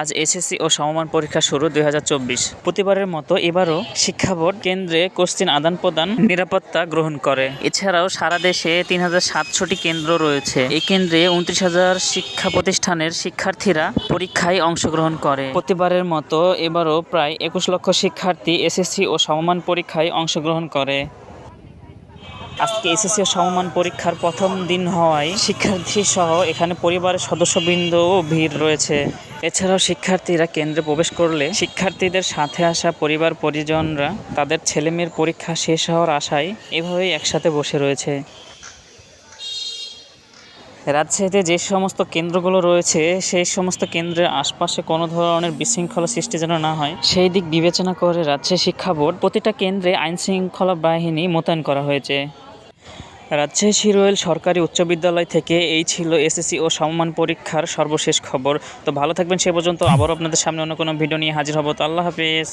আজ এসএসসি ও সমমান পরীক্ষা শুরু দুই হাজার চব্বিশ। প্রতিবারের মতো এবারও শিক্ষা বোর্ড কেন্দ্রে কোশ্চেন আদান প্রদান নিরাপত্তা গ্রহণ করে। এছাড়াও সারা দেশে তিন হাজার সাতশোটি কেন্দ্র রয়েছে। এই কেন্দ্রে উনত্রিশ হাজার শিক্ষা প্রতিষ্ঠানের শিক্ষার্থীরা পরীক্ষায় অংশগ্রহণ করে। প্রতিবারের মতো এবারও প্রায় একুশ লক্ষ শিক্ষার্থী এসএসসি ও সমমান পরীক্ষায় অংশগ্রহণ করে। আজকে এসএসসি সমমান পরীক্ষার প্রথম দিন হওয়ায় শিক্ষার্থী সহ এখানে পরিবারের সদস্যবৃন্দও ভিড় রয়েছে। এছাড়াও শিক্ষার্থীরা কেন্দ্রে প্রবেশ করলে শিক্ষার্থীদের সাথে আসা পরিবার পরিজনরা তাদের ছেলেমেয়ের পরীক্ষা শেষ হওয়ার আশায় এভাবেই একসাথে বসে রয়েছে। রাজশাহীতে যে সমস্ত কেন্দ্রগুলো রয়েছে, সেই সমস্ত কেন্দ্রের আশপাশে কোনো ধরনের বিশৃঙ্খলা সৃষ্টি যেন না হয়, সেই দিক বিবেচনা করে রাজশাহী শিক্ষা বোর্ড প্রতিটা কেন্দ্রে আইন শৃঙ্খলা বাহিনী মোতায়েন করা হয়েছে। রাজশাহী শিরোয়েল সরকারি উচ্চ বিদ্যালয় থেকে এই ছিল এসএসসি ও সমমান পরীক্ষার সর্বশেষ খবর। তো ভালো থাকবেন, সে পর্যন্ত আবারও আপনাদের সামনে অন্য কোনো ভিডিও নিয়ে হাজির হব। তো আল্লাহ হাফেজ।